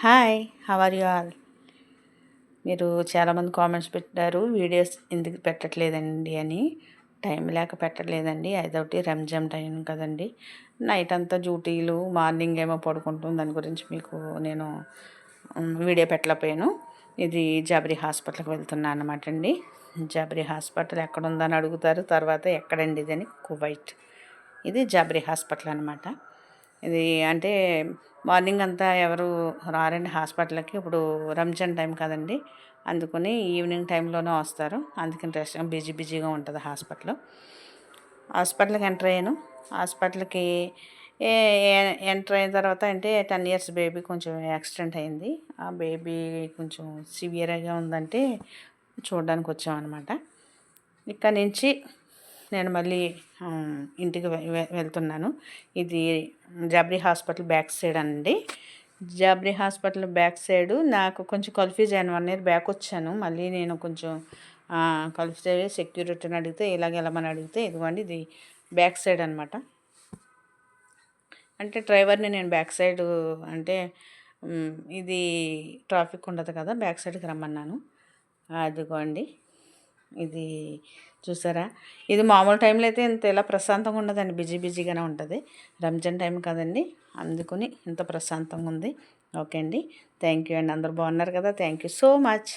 Hi how are you all మీరు చాలామంది comments పెట్టారు. వీడియోస్ ఎందుకు పెట్టట్లేదండి అని. టైం లేక పెట్టట్లేదండి. అదొకటి రంజాన్ టైం కదండి. నైట్ అంతా డ్యూటీలు మార్నింగ్ ఏమో పడుకుంటుంది దాని గురించి మీకు నేను వీడియో పెట్టలేకపోయాను. ఇది జబరి హాస్పిటల్కి వెళ్తున్నాను అనమాట అండి. జబరి హాస్పిటల్ ఎక్కడ ఉందని అడుగుతారు. తర్వాత ఎక్కడండి ఇది అని? కువైట్ ఇది జబరి హాస్పిటల్ అనమాట ఇది అంటే మార్నింగ్ అంతా ఎవరు రారండి హాస్పిటల్కి. ఇప్పుడు రంజాన్ టైం కదండి. అందుకని ఈవినింగ్ టైంలోనే వస్తారు. అందుకని రెస్ట్ బిజీ బిజీగా ఉంటుంది హాస్పిటల్. హాస్పిటల్కి ఎంటర్ అయ్యాను. హాస్పిటల్కి ఎంటర్ అయిన తర్వాత అంటే టెన్ ఇయర్స్ బేబీ కొంచెం యాక్సిడెంట్ అయింది. ఆ బేబీ కొంచెం సివియర్గా ఉందంటే చూడడానికి వచ్చామన్నమాట ఇక్కడ నుంచి నేను మళ్ళీ ఇంటికి వెళ్తున్నాను. ఇది జాబ్రీ హాస్పిటల్ బ్యాక్ సైడ్ అండి. జాబ్రీ హాస్పిటల్ బ్యాక్ సైడ్ నాకు కొంచెం కన్ఫ్యూజ్ అయిన వన్ ఇయర్ బ్యాక్ వచ్చాను. మళ్ళీ నేను కొంచెం కన్ఫ్యూజ్ అయ్యి సెక్యూరిటీని అడిగితే ఇలాగ వెళ్ళమని అడిగితే ఇదిగోండి ఇది బ్యాక్ సైడ్ అనమాట అంటే డ్రైవర్ని నేను బ్యాక్ సైడ్ అంటే ఇది ట్రాఫిక్ ఉండదు కదా బ్యాక్ సైడ్కి రమ్మన్నాను. అదిగోండి ఇది చూసారా? ఇది మామూలు టైంలో అయితే ఇంత ఇలా ప్రశాంతంగా ఉండదండి. బిజీ బిజీగానే ఉంటుంది. రంజాన్ టైం కదండి. అందుకుని ఇంత ప్రశాంతంగా ఉంది. ఓకే అండి. థ్యాంక్ యూ అండి. అందరు బాగున్నారు కదా. Thank you so much.